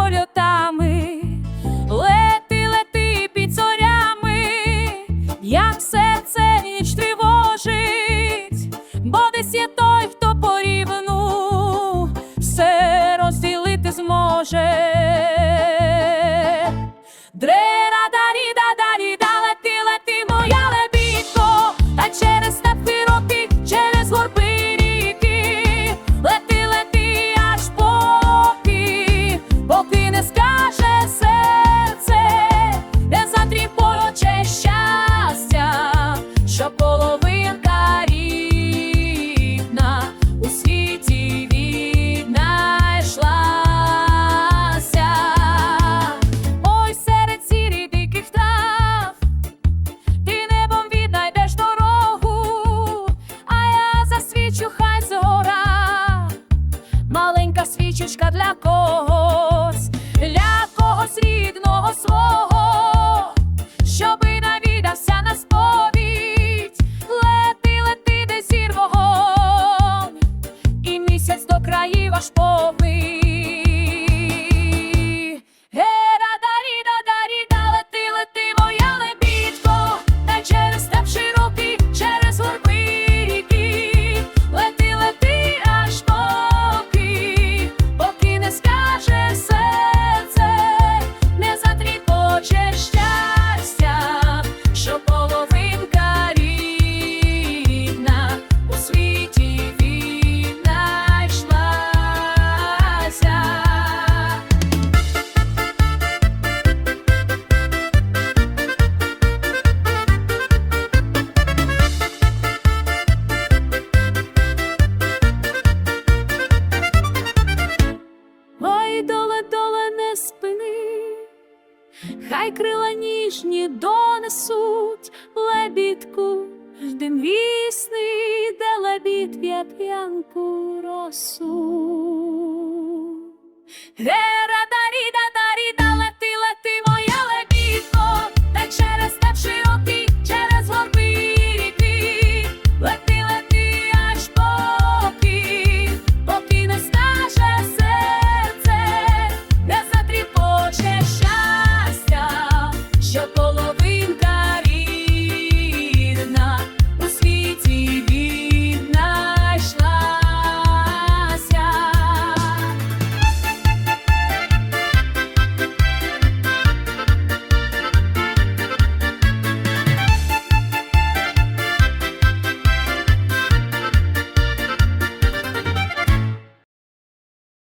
польотами, лети, лети під зорями, як серце ніч тривожить, бо десь є той, хто порівну все розділити зможе. маленька свічечка для когось, для когось рідного свого. Jesus. хай крила ніжні донесуть лебідку, Ждем вісни, де лебід п'янку росу. Де